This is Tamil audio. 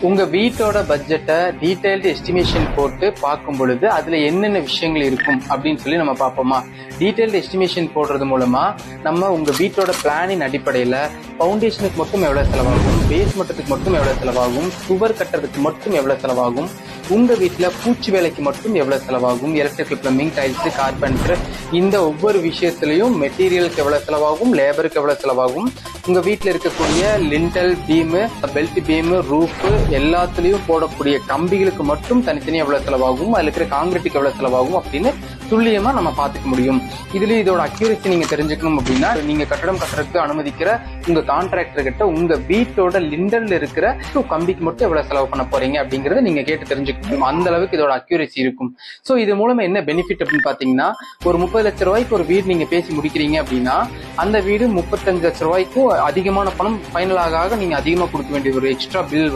உங்க வீட்டோட பட்ஜெட்டை டீடைல்டு எஸ்டிமேஷன் போட்டு பார்க்கும் பொழுது அதுல என்னென்ன விஷயங்கள் இருக்கும் அப்படின்னு சொல்லி நம்ம பார்ப்போமா? டீடைல்டு எஸ்டிமேஷன் போடுறது மூலமா நம்ம உங்க வீட்டோட பிளானின் அடிப்படையில ஃபவுண்டேஷனுக்கு மட்டும் எவ்வளவு செலவாகும்? பேஸ் மட்டத்துக்கு மட்டும் எவ்வளவு செலவாகும்? சுவர் கட்டுறதுக்கு மட்டும் எவ்வளவு செலவாகும்? உங்க வீட்டில் பூச்சி வேலைக்கு மட்டும் எவ்வளவு செலவாகும்? எலக்ட்ரிக்கல் பிளம்பிங் டைல்ஸ் கார்பெண்டர் இந்த ஒவ்வொரு விஷயத்திலையும் மெட்டீரியலுக்கு எவ்வளவு செலவாகும்? லேபருக்கு எவ்வளவு செலவாகும்? உங்க வீட்டில் இருக்கக்கூடிய lintel beam belt beam roof எல்லாத்துலயும் போடக்கூடிய கம்பிகளுக்கு மட்டும் தனித்தனியா எவ்வளவு செலவாகும்? அதுல இருக்கிற காங்கிரீட்டுக்கு எவ்வளவு செலவாகும்? அப்படின்னு துல்லியமா நம்ம பாத்துக்க முடியும். இதுல இதோட அக்யூரசி நீங்க தெரிஞ்சுக்கணும் அப்படின்னா நீங்க கட்டடம் கட்டுறதுக்கு அனுமதிக்கிற உங்க கான்ட்ராக்டர் கிட்ட உங்க வீட்டோட லிண்டல்ல இருக்கிற கம்பிக்கு மட்டும் எவ்வளவு செலவு பண்ண போறீங்க அப்படிங்கறத நீங்க கேட்டு தெரிஞ்சுக்கணும் அந்த அளவுக்கு இதோட அக்யூரசி இருக்கும். சோ இது மூலமா என்ன பெனிஃபிட் அப்படின்னு பாத்தீங்கன்னா ஒரு முப்பது லட்ச ரூபாய்க்கு ஒரு வீடு நீங்க பேசி முடிக்கிறீங்க அப்படின்னா அந்த வீடு முப்பத்தஞ்சு லட்ச ரூபாய்க்கும் அதிகமான பணம் ஃபைனல் ஆக நீங்க அதிகமா கொடுக்க வேண்டிய ஒரு எக்ஸ்ட்ரா பில்